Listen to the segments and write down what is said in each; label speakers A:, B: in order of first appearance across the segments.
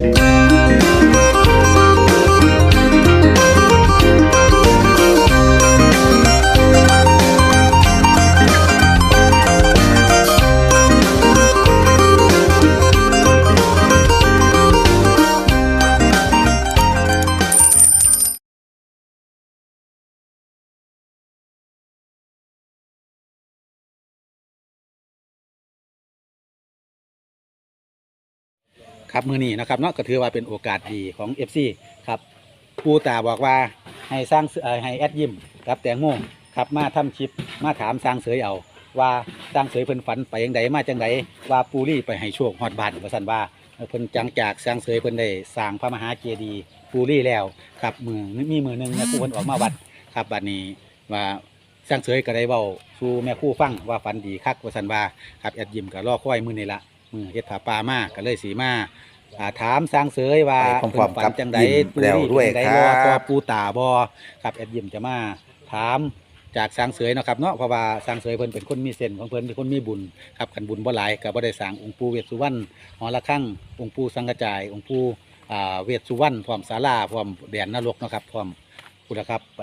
A: Thank you. ครับมือนี้นะครับเนาะก็ถือว่าเป็นโอกาสดีของ FC ครับปูตาบอกว่าให้สร้างเอ่อให้แอดยิมครับแตงโมครับมาทำคลิปมาถามสร้างเสยเอา ว่าสร้างเสยเพิ่นฝันไปยังไดมาจังไดว่าปูรี่ไปให้โชคฮอดบ้านว่าซั่นว่าเพิ่นจังจากสร้างเสยเพิ่นได้สร้างพระมหาเจดีย์ปูรี่แล้วครับมือมีมือหนึงแม่ครูเพิ่นออกมาวัดครับบัดนี้ว่าสร้างเสยก็ได้เว้าสู่แม่ครูฟังว่าฝันดีคักว่าซั่นว่าครับแอดยิมก็รอคอยมื้อนี้ละ มือเฮ็ดผาป่ามาก็เลยสีมาอ่าถามสร้างเสยว่า
B: ไปพร้อมๆ
A: เพิ่นฝั
B: กับ
A: นจังใด
B: ยิ้ม
A: ปู
B: แล้ว
A: นี่
B: ด้วย
A: เป็นจังใด
B: ครับ
A: อตัวปูตาบอครับแอดยิมจะมาถามจากสร้างเสยเนาะครับเนาะเพราะว่าสร้างเสยเพิ่นเป็นคนมีเส้นของเพิ่นเป็นคนมีบุญครับกันบุญบ่หลายก็บ่ได้สร้างองค์ปู่เวสสุวรรณหอระฆังองค์ปู่สังกจาย องค์ปู่อ่าเวสสุวรรณพร้อมศาลาพร้อมแดนนรกเนาะครับพร้อม พุทธครับไป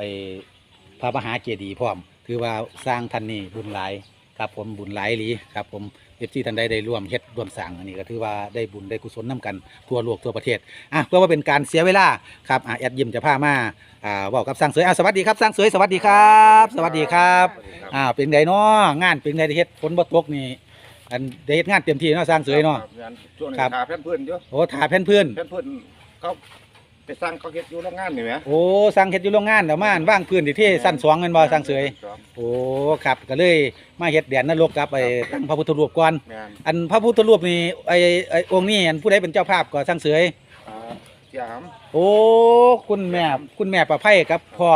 A: พระมหาเจดีย์พร้อม ถือว่าสร้างท่านนี่บุญหลายครับผมบุญหลายอีหลีครับผม เอฟซีท่านใดได้ร่วมเฮ็ดร่วมสร้างอันนี้ก็ถือว่าได้บุญได้กุศลนํกันทั่วโลกทั่วประเทศอะเพื่อว่าเป็นการเสียเวลาครับอะแอดยิมจะพามาอ่าบอกกับสร้างเสยอะสวัสดีครับสร้างเสยสวัสดีครับ สวัสดีครับอ่าเป็นไงเนาะงานเป็นไงที่เฮ็ดฝนบ่ตกนี่อันได้เฮ็ดงานเต็มที่เนาะสร้างเสยเนาะ
C: ครับงานช่วงนี้
A: ครับ
C: ขาแผ่นเพื่อนเยอะ
A: โอ้ถ่าแผ่นเพื่อน
C: แผ่นเพื่อนเขา ไปสร้างเขาเฮ็ดอยู่โรงงานนี่ไหม
A: โอ้สร้างเฮ็ดอยู่โรงงานเดี๋ยวมาว่างพื้นที่ที่สั้นสองเงินบ่สร้างเสยโอ้ครับก็เลยมาเฮ็ดแดนนรกครับไปตั้งพระพุทธรูปก่อน
C: งาน
A: อันพระพุทธรูปนี่ไอ้ไอ้องค์นี้อันผู้ใดเป็นเจ้าภาพก็สร้างเสย
C: อ่าเสียหาม
A: โอ้คุณแม่คุณแม่ประไพกับพ่อ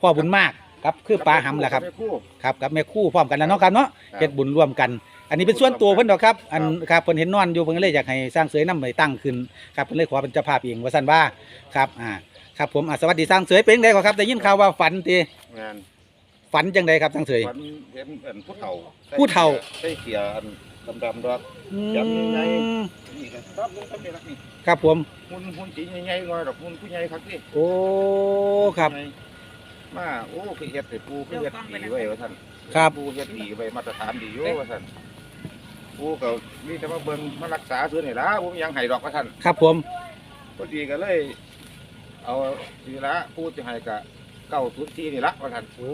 A: พ่อบุญมากครับคือปลาหำแหละครับ
C: ไปคู่
A: ครับกับแม่คู่พร้อมกันแล้วเนาะครับเนาะ
C: ครับ
A: เฮ็ดบุญร่วมกัน อันนี้เป็นส่วนตัวเพิ่นดอกครับ อันครับเพิ่นเห็นนอนอยู่เพิ่นก็เลยอยากให้สร้างเสยนำไปตั้งขึ้นครับเพิ่นเลยขอเป็นเจ้าภาพเองว่าซั่นว่าครับอ่าครับผมอะสวัสดีสร้างเสยเป็นจังไดก่อนครับได้ยินข่าวว่าฝันติ
C: งาน
A: ฝันจังไดครับสร้างเสย
C: ฝันเห็นเห็นผู้เฒ่า
A: ผู้เฒ่า
C: ใส่เสียอันดำๆดอก
A: อื
C: จำยังไง
A: ม
C: นี่ครับครับนี่ครับนี่ครับนี่
A: ครับผม
C: หุ่นหุ่นสีใหญ่ๆหน่อยดอกหุ่นผู้ใหญ่ครับนี่
A: โอ้ครับ
C: ใหญ่มาโอ้คือเฮ็ดให้ปูคือเฮ็ดดีไว้ว่าท่าน
A: ครับ
C: ปูเฮ็ดดีไว้มาตรฐานดีอยู่ว่าท่าน ปูก็มีแต่มาเบิ่งมารักษาซื่อนี่ล่ะบ่มีหยังให้ดอกว่าท่าน
A: ครับผม
C: พอดีก็เลย เอาทีละพูดจะให้กะเก้าทุนทีนี่ละว่าท่าน
A: โอ้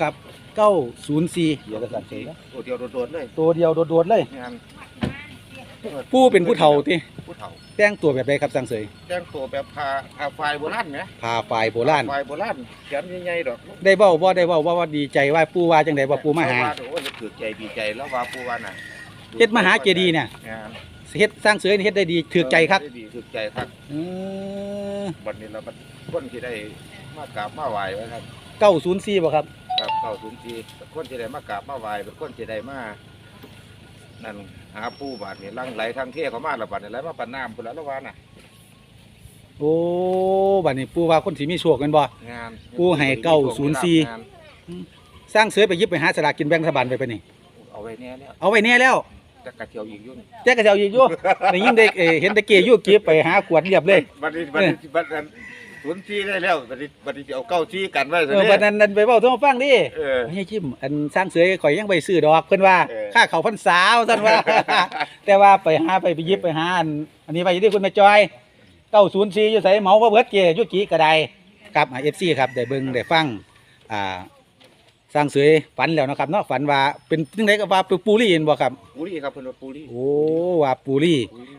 A: ครับ904เดี๋ยวจะสั่นเสยนะ
C: ตัวเดียวโดดๆเลย
A: ตัวเดียวโดดๆเลย
C: งาน
A: ผู้เป็นผู้เฒ่าติ
C: ผู้เฒ่า
A: แต่งตัวแบบใดครับสร้างเสย
C: แต่งตัวแบบพาพาไฟโบราณไหม
A: พาฝ่ายโบราณ
C: ไฟโบราณแขนใหญ่ๆดอก
A: ได้เว้าบ่ได้เว้าว่าว่าดีใจว่าปู่ว่าจังไดว่าปู่มาหา
C: เขว่โอ้ย ถือใจดีใจแล้วว่าปูว่าน่ะ
A: เฮ็ดมหาเจดีย์เนี่ย
C: งาน
A: เฮ็ดสร้างเสยนี่เฮ็ดได้ดีถูกใจครับ
C: ได้ดีถือใจครับ
A: เออ
C: วันนี้เราก็คนที่ได้มากราบมาไหว้ไว้ครับ
A: 904บ่ครับ
C: ครับเก้าทุนทีคนที่ได้มากราบมาไหว้เป็นคนที่ได้มานั่นหาปูบาทนี่ลังไหลทางเที่เขามาและบาทนี่ไหลมาปันน้ำพุ่นละละวาน่ะ
A: โอ้บัดนี้ปู่ว่าคนสิมีโชคแม่นบ่
C: งาน
A: ปูให้เก้าศูนย์สี่
C: งาน
A: สร้างเสยไปหยิบไปหาสลากกินแบ่งรัฐบาลไปปะนี่
C: เอาไว้แน่แล้ว
A: เอาไว้แน่แล้ว
C: จะกระเจียวอีกอยุ่น
A: แจ๊กก็จะเอาอีกอยู่ได้ยินได้เอ่อเห็นแตะเกียอยู่เก็บไปหาขวดเรียบเลย
C: บัดนี้บัดนี้บัดนั้นศูนย์ที่ได้แล้วบัดนี้บัดนี้สิเอาเก้าที่กันไว้
A: เออบัดนั้นนั้นไปเว้าต้องฟังดิ
C: เออ
A: นี่ชิม อันสร้างเสยข่อยยังไปซื้อดอกเพิ่นว่า
C: เออ
A: ค่าเขาวพรรษาว่าซั่นว่า แต่ว่าไปหาไปไปหยิบไปหาอันอันนี้ไปอยู่ที่คุณแม่จอย904อยู่ไสเหมาก็เบิดเกอยู่กี่ก็ได้ครับอ่า FC ครับได้เบิ่งได้ฟังอ่า สร้างเสยฝันแล้วเนาะครับเนาะฝันว่าเป็นจังไดก็ว่าเป็นปูรี่เห็นบ่ครับ
C: ปูรี่ครับเพิ่นว่าปูรี่
A: โอ้ว่าปูรี่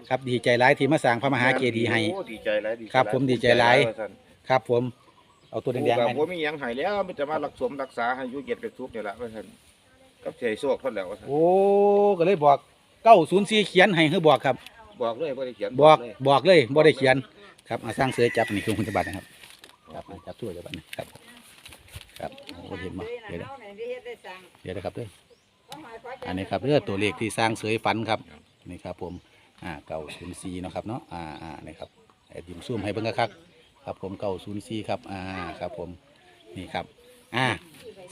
A: ครับดีใจหลายที่มาสร้างพระมหาเจดีย์ให้
C: โอ้ดีใจหลายดีใจ
A: ครับผมดีใจหลาย
C: ว่าซั่น
A: ครับผมเอาตัวแด
C: ปู
A: ง
C: ก็
A: ๆให้
C: บ่มีหยังให้แล้วมันจะมารักษารักษาให้อยู่เย็นเป็นทุกข์นี่ล่ะว่าซั่นกับใจโชคเพิ่นแล้วว่าซั่น
A: โอ้ก็เลยบอกเก้าศูนย์สี่เขียนให้คือบอกครับ
C: บอกเลยบ่ได้เขียน
A: บอก
C: เลย
A: บอกเลยบ่ได้เขียน ครับเอาสร้างเสือจับนี่คือคุณจะบัตรนะครับครับเอาจับทั่วจะบัตรนะครับ ครับโอ้เห็นมาเดี๋ยวนะเดี๋ยวนะครับด้วยอันนี้ครับเรื่องตัวเลขที่สร้างเสือฝันครับนี่ครับผมอ่าเก้าศูนย์สี่นาะครับเนาะอ่าอ่านี่ครับแอดยิมซูมให้เบิ่งคักๆครับผมเก้าศูนย์สี่ครับอ่าครับผมนี่ครับอ่า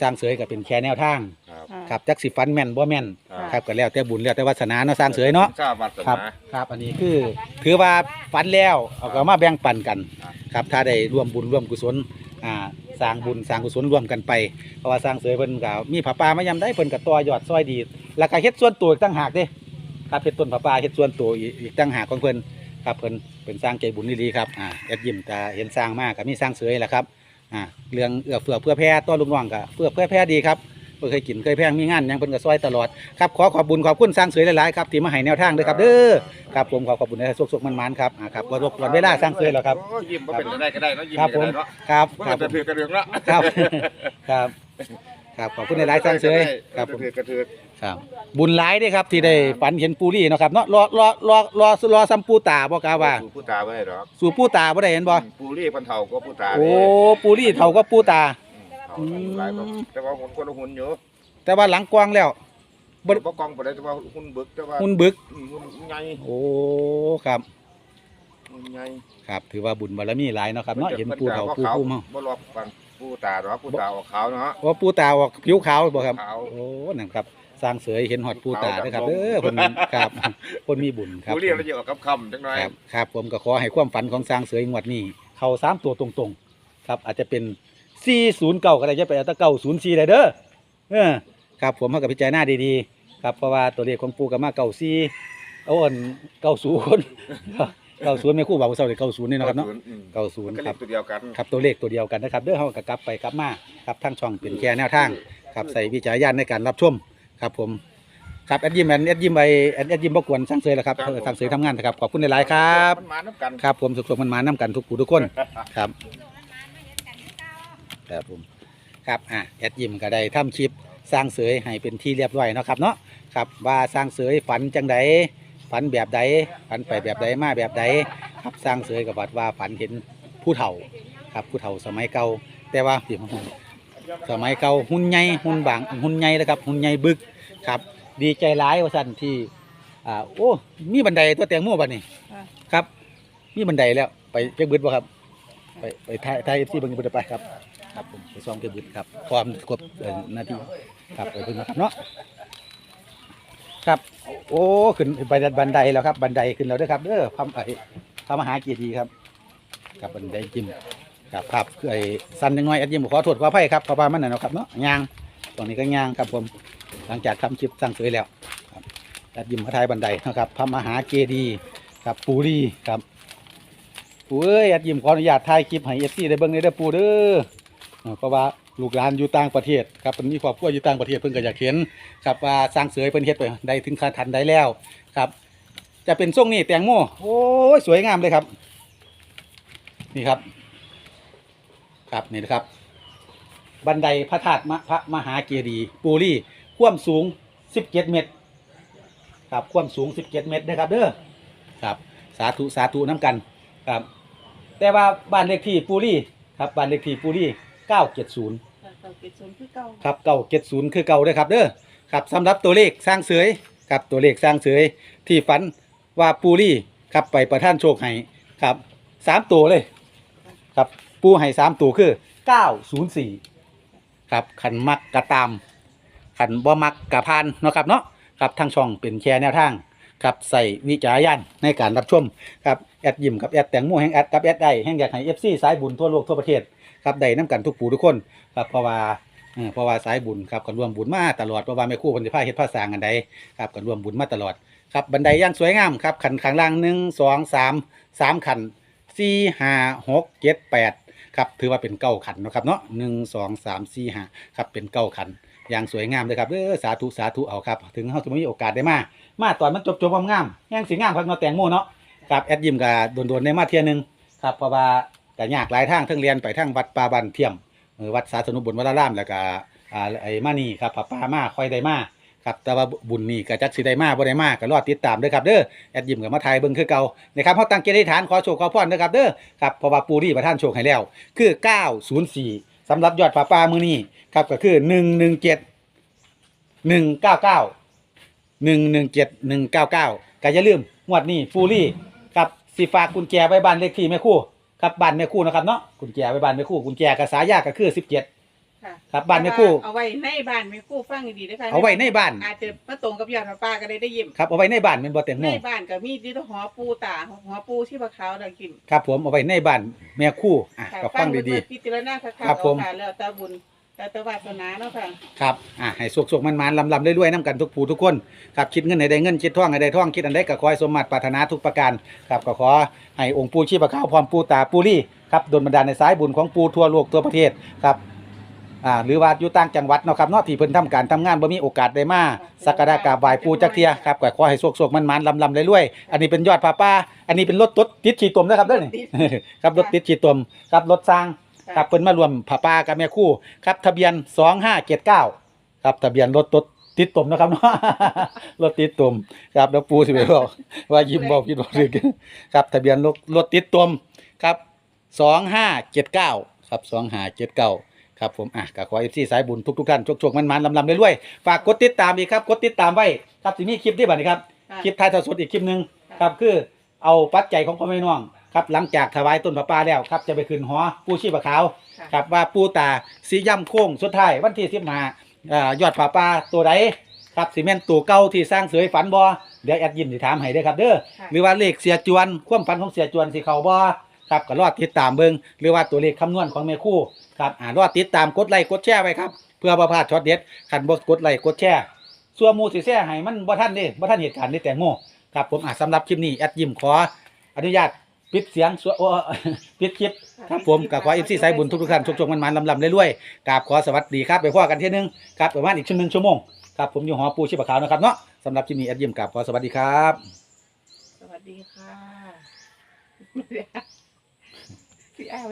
A: สร้างเสยก็เป็นแค่แนวทาง
C: ครับ
B: ค่ะ
A: ครับจักสิฟันแม่นบ่แม่น
C: ครับ
A: ครับก็แล้วแต่บุญแล้วแต่วาสนาเนาะสร้างเสยเนาะ
C: ทราบวาส
A: ครับ
C: นา
A: ครับอันนี้คือถือว่าฝันแล้วเอาก็มาแบ่งปันกัน
C: ครับ
A: ครับถ้าได้ร่วมบุญร่วมกุศล อ่าสร้างบุญสร้างกุศลร่วมกันไปเพราะว่าสร้างเสยเพิ่นกับมีผาป่ามายำได้เพิ่นกับตัวยอดซอยดีแล้วก็เฮ็ดส่วนตัวอีกตั้งหากเด้ครับเฮ็ดต้นผาป่าเฮ็ดส่วนตัวอีกตั้งหากของเพิ่นครับเพิ่นเป็นสร้างใจบุญดีๆครับอ่าแอดยิ้มแต่เห็นสร้างมากกับมีสร้างเสยแหละครับอ่าเรื่องเอื้อเฟื้อเพื่อแพร่ต้อลูกน้องกับเพื่อเพื่อแพร่ดีครับ เพิ่นเคยกินเคยแพงมีงานหยังเพิ่นก็ซอยตลอดครับขอขอบบุญขอบคุณสร้างเสยหลายๆครับที่มาให้แนวทางด้วยครับเด้อครับผมขอขอบคุณนะสุกๆมันๆครับอ่าครับวันรบกวนเวลาสร้างเสร็จแล้วครับ
C: โอ้ยิ้มบ่เป็นอะไรก็ได้เนาะยิ้ม
A: ครับ
C: ก็
A: ผม
C: ได้เนาะ
A: ครับ
C: บ่
A: ครับ
C: เป็นถือกระเดืองละ
A: ครับครับครับขอบคุณในหลายๆสร้างเสยครับผม
C: ถือกระเถือก
A: ครับบุญหลายเด้อครับที่ได้ฝันเห็นปูรี่เนาะครับเนาะรอรอรอรอรอซ้ำปูตาบ่กาว่า
C: สู่ผู้ตาไว้หรอก
A: สู่ปูตาบ่ได้เห็นบ่
C: ปูรี่พันเฒ่าก็ผู้ตา
A: โอ้ปูรี่เท่าก็ปูตา
C: อืมเฒ่า หลายบ่แต่ว่าหุ่นคนละหุ่นอยู่
A: แต่ว่าหลังกว้างแล้ว บ่
C: บ่บ่กองบ่ได้แต่ว่าหุ่นบึกแต่ว่า
A: หุ่นบึก
C: อืมหุ่นใหญ่
A: โอ้ครับ
C: หุ่นใหญ่
A: ครับ ถือว่าบุญบารมีหลายเนาะครับเนาะเห็นปูเฒ่าปู
C: ขาว
A: ปูเฮา
C: บ่รอบฟันปูตาหรอกปูตาออกขาวเนาะ
A: ว่าปูตาออกผิวขาวบ่ครับ
C: ขาว
A: โอ้นั่นครับ สร้างเสยเห็นหอดปูตาเด้อครับ
C: ขาวดำ
A: เด้อเพิ่นครับเพิ่นมีบุญครับ
C: ปูรี่มันจะออกกับคำจังหน่อย
A: ครับครับผมก็ขอให้ความฝันของสร้างเสืองวดนี้ เข้าสามตัวตรงๆ ครับอาจจะเป็น 409ก็ได้จะไปเอาแตะ904ได้เด้อเออครับผมเขากับพิจารณาดีๆครับเพราะว่าตัวเลขของปูกับมา94เอาอ่อน90 90ไม่คู่บ่าวเซาเลย90นี่เนาะครับเนาะ
C: อืม
A: 90
C: ก็
A: ค
C: เล
A: รับ
C: ขตัวเดียวกัน
A: ครับตัวเลขตัวเดียวกันนะครับเด้อเฮาก็กลับไปกลับมาครับทั้งช่องเป็นแค่แนวทางครับใส่วิจารณญาณในการรับชมครับผมครับแอดยิมแอนแอดยิมไปแอดแอดยิมบ่กวนสร้างเสยแล้วครับเออสร้างเสยทำงานนะครับขอบคุณหลายๆครับ
C: มันมาน้ำกัน
A: ครับผมสุขๆมันมานํกันทุกผู้ทุกคนครับ ครับผมครับอะแอดยิมก็ได้ทำคลิปสร้างเสยให้เป็นที่เรียบร้อยเนาะครับเนาะครับว่าสร้างเสยฝันจังใดฝันแบบใดฝันไปแบบใดมาแบบใดครับสร้างเสยกับวัดว่าฝันเห็นผู้เฒ่าครับผู้เฒ่าสมัยเก่าแต่ว่าพี่ผมสมัยเก่าหุ่นใหญ่หุ่นบางหุ่นใหญ่นะครับหุ่นใหญ่บึกครับ ดีใจร้ายว่าสั่นที่อ่าโอ้มีบันไดตัวแตงโมบัดนี้
B: ค่ะ
A: ครับมีบันไดแล้วไปเก็บบึดบ่ครับไปไปถ่ายถ่ายเอฟซีเบิ่งบึดไปครับ ครับผมไปซ้อมเก็บบึดครับความครบเอ่อนาทีครับไปเพิ่งนะครับเนาะครับโอ้ขึ้นไปบันไดแล้วครับ บันไดขึ้นแล้วด้อครับเด้อพระไอ้พระมหาเกียรติครับกับบันไดจิ้มครับครับไอ้สันยังน้อยแอดยิมขอโทษขออภัยครับเพาะว่ามันน่ะเนะครับเนาะยางตรงนี้ก็ยางครับผมหลังจากทำคลิปสร้างสวยแล้วครัดยิมพระทายบันไดนะครับพระมหาเจดีย์ครับปูรีครับปูเอ้ยแอดยิมขออนุญาตถ่ายคลิปให้เอฟซีได้เบิ่งในเด้อปูเด้อ เพราะว่าลูกหลานอยู่ต่างประเทศครับเพิ่นมีครอบครัวอยู่ต่างประเทศเพิ่นก็อยากเห็นครับว่าสร้างเสือเพิ่นเฮ็ดไปได้ถึงขั้นทันได้แล้วครับ จะเป็นทรงนี้แตงโมโอ้ยสวยงามเลยครับ นี่ครับ ครับนี่นะครับ บันไดพระธาตุพระมหาเจดีย์ปูรี่ความสูง 17 เมตร ครับความสูง 17 เมตรนะครับเด้อครับ สาธุสาธุน้ำกันครับ แต่ว่าบ้านเลขที่ปูรี่ครับบ้านเลขที่ปูรี่ 970
B: เก่าเกศศูนย์คือเก่า
A: ครับ970คือเก่าเด้อครับเด้อครับสำหรับตัวเลขสร้างเสยครับตัวเลขสร้างเสยที่ฝันว่าปูรี่ครับไปประท่านโชคให้ครับสามตัวเลยครับปูให้สามตัวคือ904ครับขันมักกระตาม ขันบ่มักกระพานเนาะครับเนาะครับทางช่องเป็นแชร์แนวทางครับใส่วิจารณญาณในการรับชมครับแอดยิมกับแอดแตงโมแห่งแอดกับแอดได้แห่งอยากให้เอฟซีสายบุญทั่วโลกทั่วประเทศ ครับได้น้กันทุกผู้ทุกคนครับเพราะว่าเออเพราะว่าสายบุญครับกันรวมบุญมาตลอดเพราะว่าแม่ครู่คนที่พาเฮ็ดผ้าสร้างกันใดครับกันรวมบุญมาตลอดครับบันไดย่างสวยงามครับขันข้างล่างหนึ่งสองสามสามขันสี่ห้าหกเจ็ดแปดครับถือว่าเป็นเก้าขันเนาะครับเนาะหนึ่งสองสามสี่ห้าครับเป็นเก้าขันอย่างสวยงามเลยครับเออสาธุสาธุเอาครับ ถึงเขาจะไม่มีโอกาสได้มามาตอนมันจบจบความงามแห้งสีงามพักเนาะแตงโมเนาะครับแอดยิมกับโดนๆในมาเทียหนึงครับเพราะว่า ก็ยากหลายทางทั้งเรียนไปทั้งวัดป่าบันเทียมเออวัดสาสนุบุญวัดละล่ามแล้วก็อ่าไอ้มานี่ครับพระป่ามาค่อยได้มาครับแต่ว่าบุญนี่ก็จักสิได้มาบ่ได้มาก็รอติดตามเด้อครับเด้อแอดยิมกับมาไทยเบิ่งคือเก่านะครับเฮาตั้งเกณฑ์อธิษฐานขอโชคขอพรเด้อครับเด้อครับเพราะว่าปูรี่ประทานโชคให้แล้ว คือ 904สำหรับยอดป่าป่ามื้อนี้ครับก็คือ 117หนึ่งเก้าเก้าหนึ่งหนึ่งเจ็ดหนึ่งเก้าเก้าก็อย่าลืมงวดนี้ฟูรี่กับสีฝากกุญแจไว้บ้านเลขที่แม่คู่ ครับบ้านแม่คู่นะครับเนาะกุญแจไว้บ้านแม่คู่กุญแจกับสายยากก็คือสิบเจ็ด
B: ค่ะ
A: ครับบ้านแม่คู่
B: เอาไว้ในบ้านแม่คู่ฟังดีๆนะคะ
A: เอาไว้ในบ้าน
B: อาจจะมาตรงกับยอดพระป่าก็ได้ได้ยิม
A: ครับเอาไว้ในบ้านเป็นบ่แตงโม
B: ในบ้านก็มีที่หอปูตาหอปูที่บะขาวดังกิน
A: ครับผมเอาไว้ในบ้านแม่คู่อะ
B: ค่ะ
A: ก็ฟังดี
B: เบิ่พิจารณาค่ะ
A: ครับผม
B: เอาค่ะแล้วแต่บุญ แล้วแต่วาสนาเนาะค่ะ
A: ๆครับ อะให้สุกๆมันๆลำๆเรื่อยๆนํกันทุกผู้ทุกคน ครับ คิดเงินให้ได้เงิน คิดท่องให้ได้ท่อง คิดอันใดก็ขอให้สมมาตรปรารถนาทุกประการ ครับ ก็ขอให้องค์ปู่ชีพะขาวพร้อมปู่ตาปู่ลี่ ครับดลบันดาลในสายบุญของปู่ทั่วโลกทั่วประเทศ ครับ อ่า หรือว่าอยู่ต่างจังหวัดเนาะครับเนาะที่เพิ่นทำการทำงานบ่มีโอกาสได้มาสักการะกราบไหว้ปู่จักเที่ยครับก็ขอให้สุกๆมันๆลำๆเรื่อยๆ อันนี้เป็นยอดผ้าป่าอันนี้เป็นรถตดติดขี่ตมนะครับเด้อนี่ ครับรถติดขี่ตมครับรถสร้าง ครับเพิ่นมารวมผ้าป่ากับแม่คู่ครับ ทะเบียน2579ครับทะเบียนรถตดติดตมนะครับเนาะ รถติดตมครับแล้วปูสิไปบอกว่ายิ้มบอกผิดบอกถูกครับ ทะเบียนรถรถติดตมครับ2579ครับ2579ครับผมอะก็ขอ FC สายบุญทุกๆท่านโชคๆมันๆลำๆเรื่อยๆฝากกดติดตามอีกครับกดติดตามไว้ครับสิมีคลิปที่บัดนี้ครับ
B: ค่ะ
A: คลิปถ่ายทอดสดอีกคลิปหนึงครับคือเอาปัจจัยของพ่อแม่น้อง ครับหลังจากถวายต้นพระป่าแล้วครับจะไปขึ้นหอปูชีพขาว
B: ค่ะ
A: ครับว่าปูตาสีย่ำโค้งสุดท้ายวันที่สิบห้ายอดผาป่าตัวใดครับซีเมนต์ตัวเก่าที่สร้างเสยฝันบ่เดี๋ยวแอดยิมสิถามให้เด้อครับเด้อ
B: ค่ะ
A: หรือว่าเลขเสียจวนความฝันของเสียจวนสิเข้าบ่ครับก็รอติดตามเบิ่งหรือว่าตัวเลขคำนวณของแม่ครู่ครับอ่ารอติดตามกดไลค์กดแชร์ไว้ครับเพื่อบ่พลาดช็อตเด็ดคันบ่กดไลค์กดแชร์ส่วนหมู่สิแชร์ให้มันบ่ทันเด้บ่ทันเหตุการณ์นี่แตงโมครับผมอะสำหรับคลิปนี้แอดยิมขออนุญาต ปิดเสียงส่วนโอ้ปิดคลิปครับผมกับขอเอฟซีสายบุญทุกๆท่านทุกๆมันมันๆลำๆเรื่อยๆกราบขอสวัสดีครับไปพ่อกันเที่ยนึงครับประมาณอีกชั่วโมงชั่วโมงครับผมอยู่หอปูชิบะขาวนะครับเนาะสำหรับคลิปนี้แอดยิมกราบขอสวัสดีครับ
B: สวัสดีค่ะพี่อ้าว